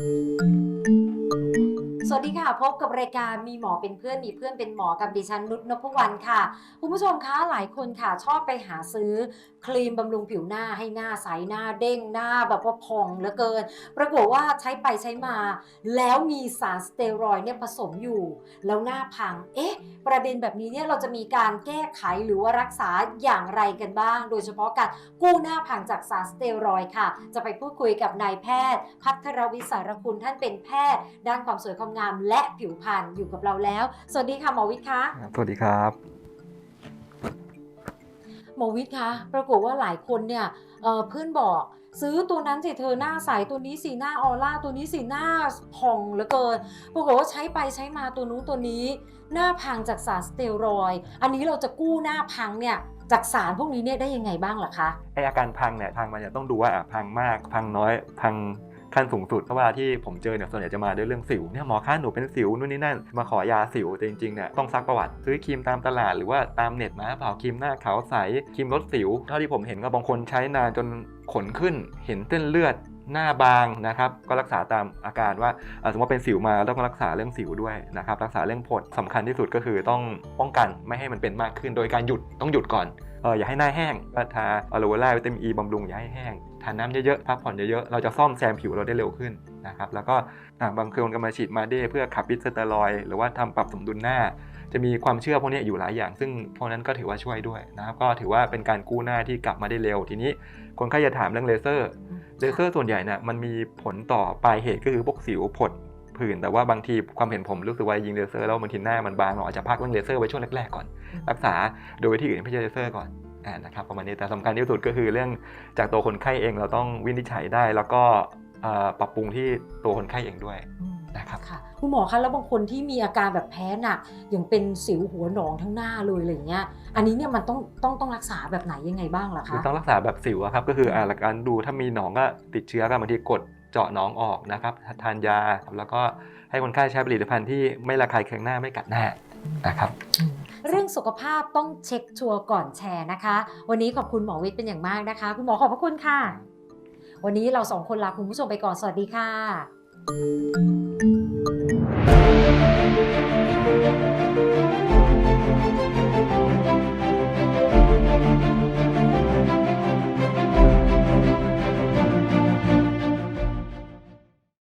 Thank you. วัสดีค่ะ พบกับรายการมีหมอเป็นเพื่อนมีเพื่อนเป็นหมอกับดิฉันนุชนพวรรณค่ะคุณผู้ชมคะหลายคนค่ะชอบไปหาซื้อครีมบำรุงผิวหน้าให้หน้าใสหน้าเด้งหน้าแบบว่าผ่องเหลือเกิน ปรากฏว่าใช้ไปใช้มา แล้วมีสารสเตียรอยด์เนี่ยผสมอยู่ แล้วหน้าพัง เอ๊ะ ประเด็นแบบนี้เนี่ยเราจะมีการแก้ไขหรือว่ารักษาอย่างไรกันบ้าง โดยเฉพาะการกู้หน้าพังจากสารสเตียรอยด์ค่ะ จะไปพูดคุยกับนายแพทย์ พัทรวิสารคุณท่านเป็นแพทย์ ด้านความสวยความงามและผิวพรรณอยู่กับเราแล้ว สวัสดีค่ะหมอวิทย์คะสวัสดีครับ หมอวิทย์คะปรากฏว่าหลายคนเนี่ยเอ่อเพื่อนบอกซื้อตัวนั้นสิเธอหน้าใสตัวนี้สีหน้าออร่าตัวนี้สีหน้าผ่องเหลือเกินปรากฏว่าใช้ไปใช้มาตัวนู้นตัวนี้ หน้าพังจากสารสเตียรอยด์อันนี้เราจะกู้หน้าพังเนี่ยจากสารพวกนี้เนี่ยได้ยังไงบ้างล่ะคะไออาการพังเนี่ยพังมันจะต้องดูว่าอะพังมากพังน้อยพัง ขั้นสูงสุดเพราะว่าที่ผมเจอเนี่ยส่วนใหญ่จะมาด้วยเรื่องสิวเนี่ยหมอคะหนูเป็นสิวนู่นนี่นั่นมาขอยาสิวแต่จริงๆเนี่ยต้องซักประวัติซื้อครีมตามตลาดหรือว่าตามเน็ตมาเปล่าครีมหน้าขาวใสครีมลดสิว เท่าที่ผมเห็นก็บางคนใช้นานจนขนขึ้นเห็นเส้นเลือด หน้าบางนะครับก็รักษาตามอาการว่าสมมติว่าเป็นสิวมาต้องรักษาเรื่องสิวด้วยนะครับรักษาเรื่องผดสำคัญที่สุดก็คือต้องป้องกันไม่ให้มันเป็นมากขึ้น โดยการหยุดต้องหยุดก่อนเอออย่าให้หน้าแห้งก็ทาอะโลเวล่าวิตามินอีบำรุงอย่าให้แห้งทานน้ำเยอะๆพักผ่อนเยอะๆเราจะซ่อมแซมผิวเราได้เร็วขึ้นนะครับแล้วก็บางคนก็มาฉีดมาเดย์เพื่อขับพิษสเตียรอยหรือว่าทำปรับสมดุลหน้า จะมีความเชื่อพวกนี้อยู่หลายอย่าง ซึ่งพวกนั้นก็ถือว่าช่วยด้วยนะครับก็ถือว่าเป็นการกู้หน้าที่กลับมาได้เร็ว ทีนี้คนไข้จะถามเรื่องเลเซอร์ เลเซอร์ส่วนใหญ่เนี่ยมันมีผลต่อปลายเหตุก็คือพวกสิวผดผื่นแต่ว่าบางทีความเห็นผมรู้สึกว่ายิงเลเซอร์แล้วบางทีหน้ามันบางเราอาจจะพักเรื่องเลเซอร์ไว้ช่วงแรกๆก่อน รักษาโดยวิธีอื่นไม่ใช่เลเซอร์ก่อนอ่านะครับประมาณนี้แต่สำคัญที่สุดก็คือเรื่องจากตัวคนไข้เองเราต้องวินิจฉัยได้ แล้วก็เอ่อปรับปรุงที่ตัวคนไข้เองด้วย นะครับค่ะคุณหมอคะแล้วบางคนที่มีอาการแบบแพ้หนักอย่างเป็นสิวหัวหนองทั้งหน้าเลยอะไรเงี้ยอันนี้เนี่ยมันต้องต้องต้องรักษาแบบไหนยังไงบ้างล่ะคือคะต้องรักษาแบบสิวอะครับก็คืออ่าหลักการดูถ้ามีหนองก็ติดเชื้อก็บางทีกดเจาะหนองออกนะครับทานยาแล้วก็ให้คนไข้ใช้ผลิตภัณฑ์ที่ไม่ระคายเคืองหน้าไม่กัดหน้านะครับเรื่องสุขภาพต้องเช็คชัวร์ก่อนแชร์นะคะ วันนี้ขอบคุณหมอวิทย์เป็นอย่างมากนะคะ คุณหมอขอบพระคุณค่ะ วันนี้เราสองคนลาคุณผู้ชมไปก่อน สวัสดีค่ะ thank you